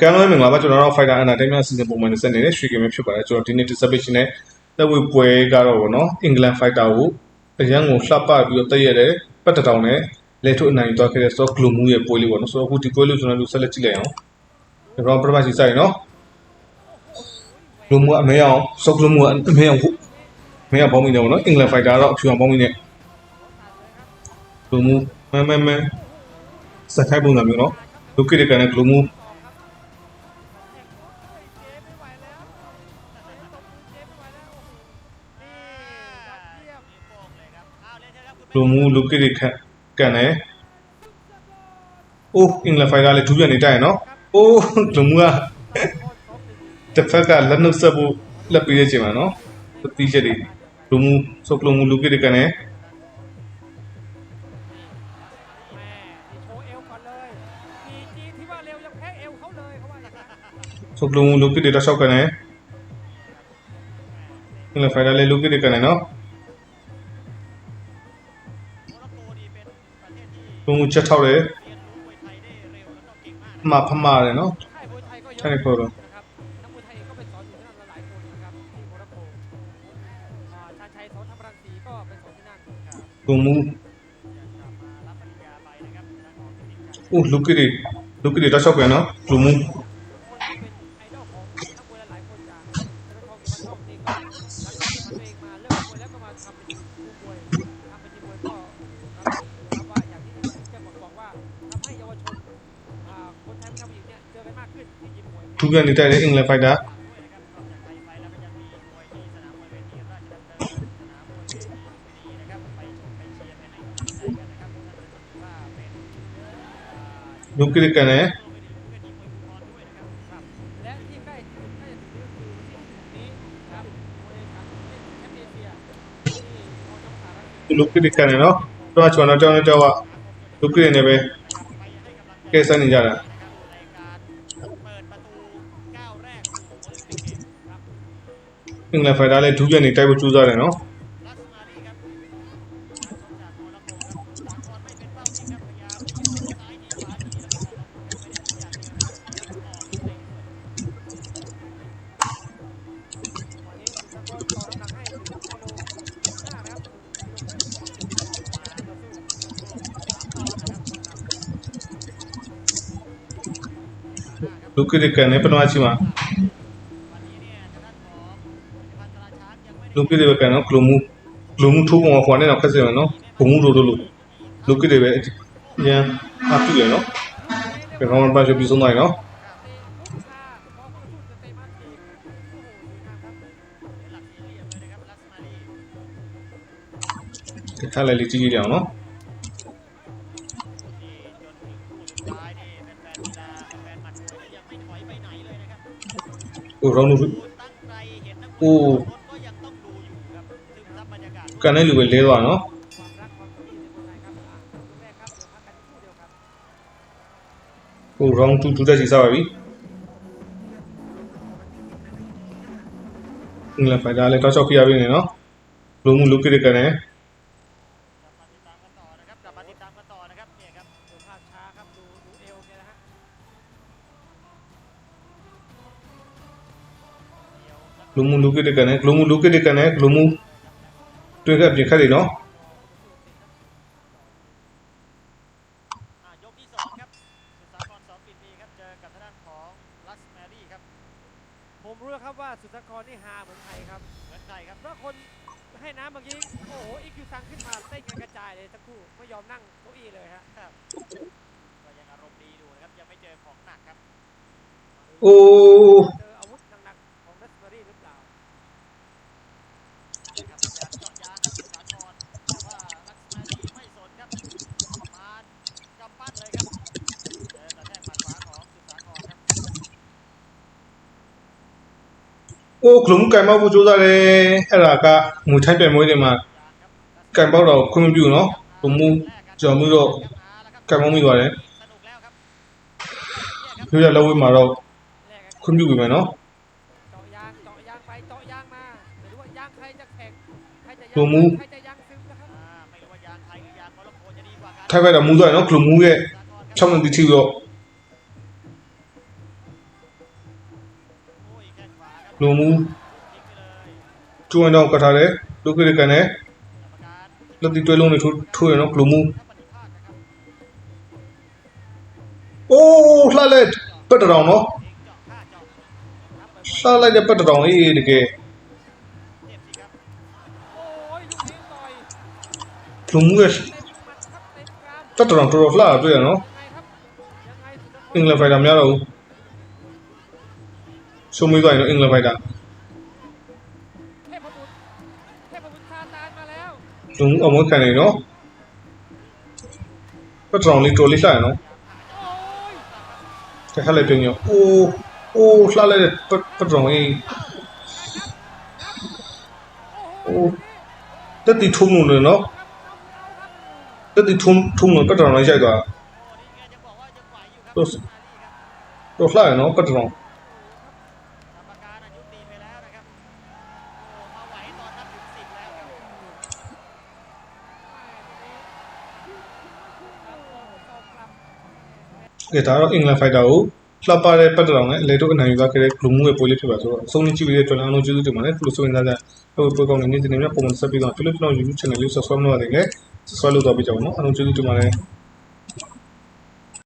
ကံလုံးမင်္ဂလာပါကျွန်တော်တို့ Fighter Entertainment အစီအစဉ်ပုံမှန်ဆက်နေတဲ့ရွှေကင်ပဲဖြစ်ပါတယ်ကျွန်တော်ဒီနေ့ dissertation နဲ့သက်ဝေပွဲကတော့ဗောနော် England Fighter ကိုအရန်ကိုလှပပြီးတော့တက်ရတဲ့ပတ်တတောင်နဲ့လေထုတ်အနိုင်သွားခဲ့တဲ့ Stock Glue Move ရဲ့ပွဲလေးဗောနော်ဆိုတော့အခုဒီပွဲလေးကျွန်တော်တို့ဆက်လက်ကြည့်လိုက်အောင်ဒီတော့ပထမစီဆိုင်နော် Glue Move အမေအောင် Stock Glue Move အမေအောင်ဟုတ်အမေအောင်ပေါင်းမိတယ်ဗောနော် England Fighter ကတော့အဖြူအောင်ပေါင်းမိတယ် Glue Move မမမစက်ခိုက်ပုံစံမျိုးနော်ဒုက္ခိတကန်နဲ့ လိုမူလူကိတွေခက်ကန်တယ်အိုးအင်္ဂလဖိုင်ကလည်းဒူးပြန်နေတိုက်ရနော်အိုးလိုမူကတစ်ဖက်ကလက်နှုတ်ဆက်ဖို့လက်ပေးတဲ့ချိန်မှာနော်တီးချက်တွေလိုမူဆုပ်လိုမူလူကိတွေကန်တယ်ဆုပ်လိုမူလူကိတွေတောက်လျှောက်ကန်တယ်အင်္ဂလဖိုင်ကလည်းလူကိတွေကန်တယ်နော် ဘုံကိုချက်ထောက်တယ်မှဖမှားတယ်နော်ထိုင်ခေါ်တော့ဘုံမူအိုးလူကရီလူကရီတော့ချက်ပြန်နော်ဘုံမူ Tugan Italia England fight นะดูคลิกกันนะลุกคลินกันเนาะตัวชวนะเจ้าเจ้าเจ้าว่าลุกขึ้นเนี่ยไปเกษตรนี่จ้านะ အင်္ဂလန်ဖိုက်တာလည်းဒူးပြန်နေတိုက်ဖို့ကြိုးစားတယ်နော်လူကိရိကန်နဲ့ပထမချိန်မှာ လူကိရိကန်နော်ဂလိုမှုဂလိုမှုထိုးပုံကခွာနေတော့ခက်စရနော်ဘုံမှုတို့တို့လို့လူကိရိပဲရန်အတူရနော်ဘယ်ကောင်မှပါချပြီးဆုံးသွားနော်ဒီခါလေးလေးကြည့်ကြည့်အောင်နော်ဟိုရောင်းလို့ဟို ကန်တဲ့လူပဲလဲသွားနော်ဟို round 2 2တက်စီစားပါပြီအင်္ဂလန်ဖိုင်တာလည်းတောက်ချောက်ပြရပြီနေနော်လူမှုလူကိရိကန်နဲ့လူမှုလူကိတကန်နဲ့လူမှုလူကိတကန်နဲ့လူမှု တွေ့ခဲ့ပြင်ခက်တယ်နော် ยกที่สองครับสุดสาครสองปิดมีครับเจอกับทางด้านของลัสแมรี่ครับ ผมรู้แล้วครับว่าสุดสักรนี่ฮาเหมือนไทยครับ เหมือนใครครับ เพราะคนให้น้ำเมื่อกี้ โอ้โห อีคิวซังขึ้นมาเต้นกันกระจายเลยสักครู่ ไม่ยอมนั่งเก้าอี้เลยฮะ ครับก็ยังอารมณ์ดีอยู่นะครับยังไม่เจอของหนักครับ โอ้ ကိုယ်ကလုံးကင်ပေါက်ဖို့စူးစမ်းတယ်အဲ့ဒါကငွေထိုက်ပြန်မွေးတယ်မှာကင်ပေါက်တော့ခွင့်မပြုနော်ဘုံမူကြော်မှုတော့ကင်ပေါက်မိသွားတယ်ပြောရလောက်ဝေးမှာတော့ခွင့်ပြုပြီမယ်နော်ဘုံမူထိုက်ရတာမူသွားတယ်နော်ကလုံးမူရဲ့၆မိနစ်တိတိတော့ လူမှုကျူအန်တော့ကထားတယ်လူခိရကန်နဲ့လက်တီတွဲလုံးတွေထိုးထိုးရနော်လူမှုအိုးလှလိုက်ပတ်တောင်နော်လှလိုက်တဲ့ပတ်တောင်အေးတကယ်လူမှုရဲ့တက်တောင်တော်တော်လှတာတွေ့ရနော်အင်္ဂလန်ဖိုင်တာများတော့ဘူး ชูมือก่อนเองเราไปดันเทพบุตเทพบุตราตานมาแล้วหนุ่มเอามือแค่ไหนเนาะก็ตรองลิโรลิซ่าเนาะแต่อะไรเป็นอย่างโอ้โอ้ลาเลยป็ตรองเองโอ้เตัดตีทุ่มหนุ่มเลยเนาะเตัดตีทุ่มทุ่มหนุ่มก็ตรองเลยใช่ก่อตัวตัวลาเนาะก็ตรอง ကဲဒါတော့အင်္ဂလန်ဖိုက်တာကိုလှပတဲ့ပတ်တရောင်နဲ့လေတို့အနိုင်ယူသွားခဲ့တဲ့ဂလူးမှုရဲ့ပွဲလေးဖြစ်ပါဆိုတော့အဆုံးကြည့်ပြီးတဲ့အတွက်လည်းအားလုံးကျေးဇူးတင်ပါတယ်ခုလိုဆိုရင်သားသားဟိုပွဲကောင်းနေနေနေမြပုံမှန်ဆက်ပြီးတော့ဖိလစ်ပင်း YouTube channel လေး subscribe လုပ်ရတယ်လေ subscribe လုပ်တော့ပြကြအောင်နော်အားလုံးကျေးဇူးတင်ပါတယ်